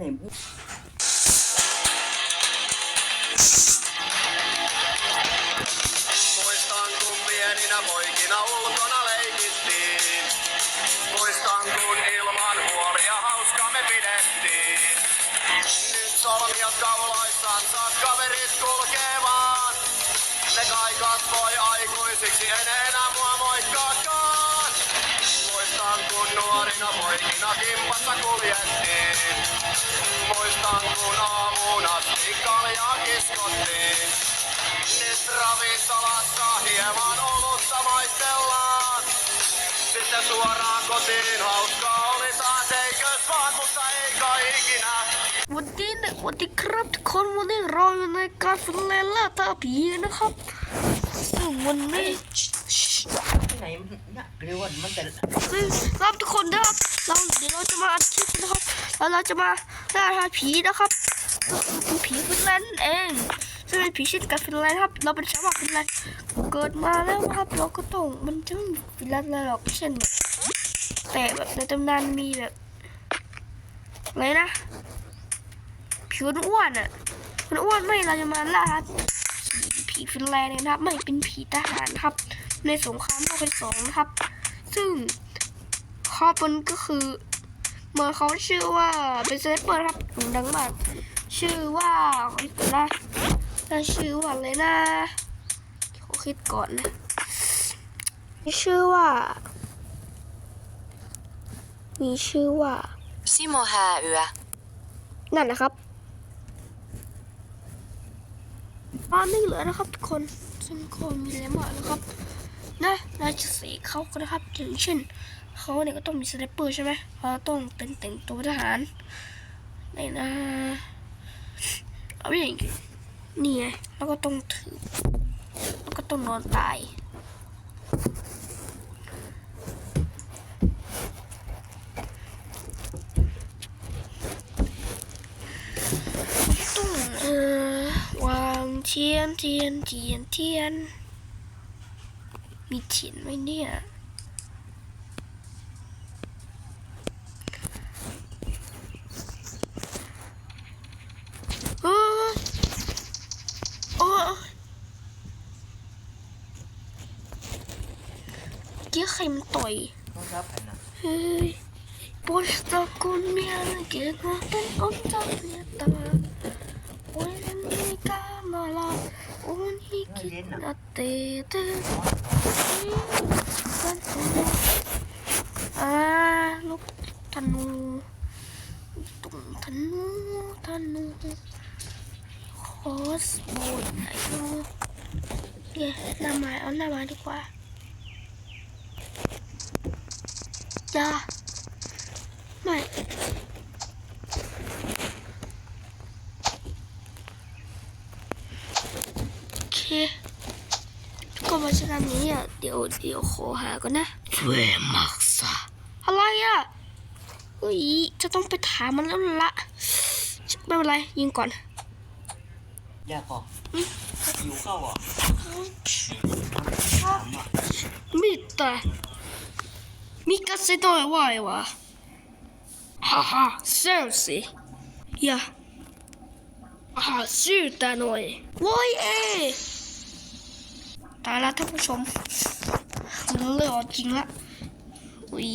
Ne? Muistan kun pieninä poikina ulkona leikittiin. Muistan kun ilman huolia hauska me pidettiin. Nyt solmiot kauloissansa kaverit kulkee vaan. Ne kai kasvoi aikuisiksi, en enää mua moikkaakaan. Muistan kun nuorina poikina kimpassa kuljettiin. Ravintolassa hieman olutta maistellaan. Sitten suoraan kotiin hauskaa oli taas eikös vaan, mutta ei kai ikinä. วันนี้นะวันนี้ครับทุกคนวันนี้เราอยู่ในการฝึกเล่นล่าตาผีนะครับซึ่งวันนี้ที่ไหนมันเนี่ยเรียกว่ามันแต่ซึ่งครับทุกคนนะครับเราเดี๋ยวเราจะมาอัดคลิปนะครับแล้วเราจะมาล่าท้าผีนะครับก็คือเป็นผีฟินแลนด์นั่นเอง ซึ่งเป็นผีช่นกับฟินแลนด์ครับ เราเป็นชาวบ้านฟินแลนด์เกิดมาแล้วครับเราก็ต้องมันจะไม่มีฟินแลนด์อะไรหรอกเช่นแต่แบบในตำนานมีแบบอะไรนะผิวอ้วนอะมันอ้วนไม่เราจะมาล่าผีผีฟินแลนด์นะครับ ไม่เป็นผีทหารครับ ในสงครามโลกครั้งที่สองนะครับ ซึ่งข้อปนก็คือเมื่อเขาชื่อว่าเป็นเซเลบเปอร์ครับดังมากชื่อว่าอคิดก่อนนะ น่าชื่อว่าอะไรนะขอคิดก่อนนะมีชื่อว่า มีชื่อว่า Simo Hääyö. นั่นนะครับตอนนี้เหลือนะครับทุกคนซึ่งก็มีอะไรมากนะครับ นะเราจะเสกเขาก็นะครับอย่างเช่นเขาเนี่ยก็ต้องมีสไนเปอร์ใช่ไหมเขาต้องเป็นแต่งตัวทหารไหนนะเอาอย่างงี้ นี่ไงแล้วก็ต้องถือ แล้วก็ต้องนอนตาย ต้องเอ่อวางเทียนเทียนเทียนเทียน มีเทียนไหมเนี่ยเอ้ยโอ้ยเกี้ยใครมันต่อยต้องรับแผ่นนะ Hei, poista kunniankin nuorten on tarjota. Voinen kamala on hikinä teetä. Ah, lúc thanu, tung thanu, thanu. Crossbow ไหนเนาะเนี่ยหน้าไม้เอาหน้าไม้ดีกว่า จ้าไม่โอเคก็มาชนะนี้อะเดี๋ยวเดี๋ยวขอหาก่อนนะช่วยมักษาอะไรอะเฮ้ยจะต้องไปถามมันแล้วละไม่เป็นไรยิงก่อนยากพออยู่เข้าอะถามอะ Mitä? Mikä se toi vaiva? Haha, se on se. Ja... Aha, syytä noin. Voi ei! ตายแล้วท่านผู้ชมมันเลือดจริงละอุ้ย